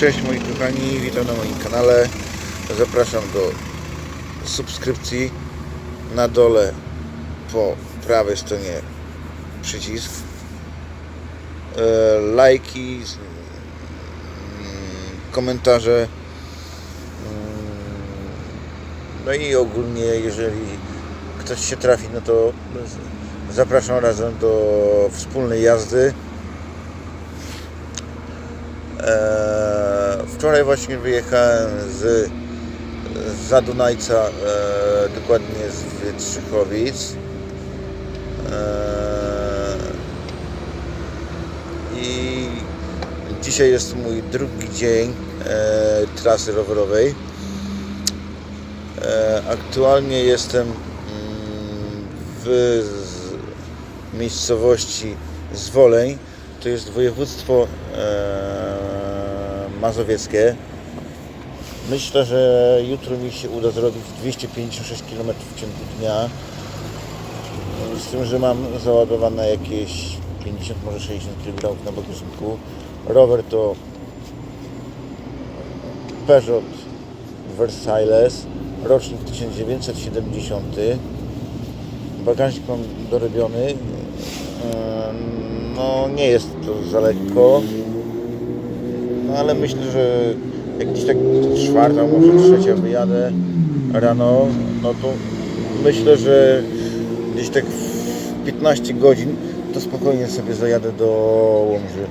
Cześć moi kochani, witam na moim kanale. Zapraszam do subskrypcji. Na dole po prawej stronie przycisk. E, lajki, mm, komentarze. Mm, No i ogólnie, jeżeli ktoś się trafi, no to zapraszam razem do wspólnej jazdy. Eee, wczoraj właśnie wyjechałem z, Zadunajca, e, dokładnie z Wietrzychowic. Eee, I dzisiaj jest mój drugi dzień e, trasy rowerowej. E, aktualnie jestem mm, w miejscowości Zwoleń. To jest województwo e, mazowieckie. Myślę, że jutro mi się uda zrobić 256 km w ciągu dnia. Z tym, że mam załadowane jakieś 50, może 60 kg na bagażniku. Rower to Peugeot Versailles, rocznik 1970. Bagażnik mam dorobiony. No nie jest to za lekko. No ale myślę, że jak gdzieś tak czwarta, może trzecia wyjadę rano, no to myślę, że gdzieś tak w 15 godzin to spokojnie sobie zajadę do Łomży.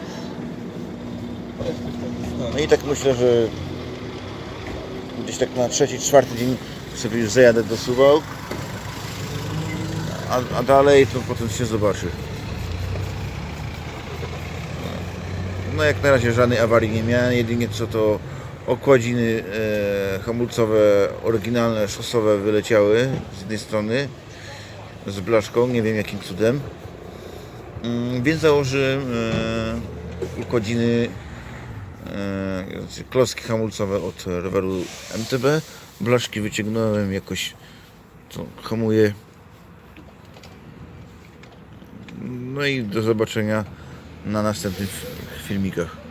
No i tak myślę, że gdzieś tak na trzeci, czwarty dzień sobie już zajadę do Suwałk, a, a dalej to potem się zobaczy. No jak na razie żadnej awarii nie miałem, jedynie co to okładziny e, hamulcowe oryginalne, szosowe wyleciały z jednej strony z blaszką, nie wiem jakim cudem. Mm, więc założyłem e, układziny e, hamulcowe od roweru MTB. Blaszki wyciągnąłem jakoś to hamuje. No i do zobaczenia na następnych filmikach.